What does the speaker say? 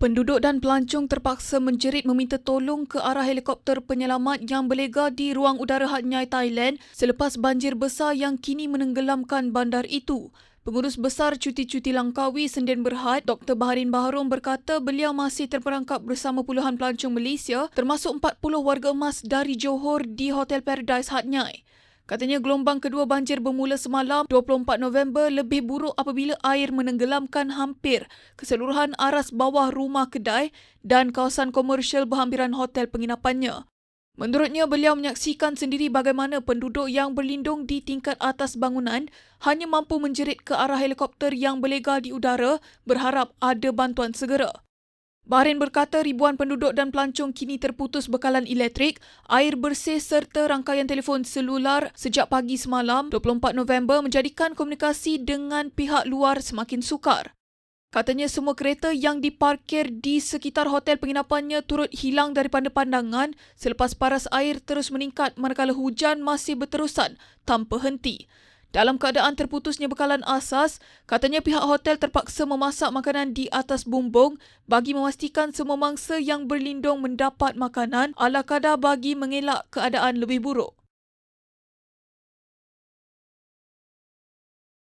Penduduk dan pelancong terpaksa menjerit meminta tolong ke arah helikopter penyelamat yang berlega di ruang udara Hat Nyai, Thailand selepas banjir besar yang kini menenggelamkan bandar itu. Pengurus Besar Cuti-Cuti Langkawi Sendirian Berhad, Dr. Baharin Baharom berkata beliau masih terperangkap bersama puluhan pelancong Malaysia termasuk 40 warga emas dari Johor di Hotel Paradise Hat Nyai. Katanya gelombang kedua banjir bermula semalam 24 November lebih buruk apabila air menenggelamkan hampir keseluruhan aras bawah rumah kedai dan kawasan komersial berhampiran hotel penginapannya. Menurutnya, beliau menyaksikan sendiri bagaimana penduduk yang berlindung di tingkat atas bangunan hanya mampu menjerit ke arah helikopter yang berlega di udara berharap ada bantuan segera. Bahrain berkata ribuan penduduk dan pelancong kini terputus bekalan elektrik, air bersih serta rangkaian telefon selular sejak pagi semalam 24 November menjadikan komunikasi dengan pihak luar semakin sukar. Katanya semua kereta yang diparkir di sekitar hotel penginapannya turut hilang daripada pandangan selepas paras air terus meningkat manakala hujan masih berterusan tanpa henti. Dalam keadaan terputusnya bekalan asas, katanya pihak hotel terpaksa memasak makanan di atas bumbung bagi memastikan semua mangsa yang berlindung mendapat makanan ala kadar bagi mengelak keadaan lebih buruk.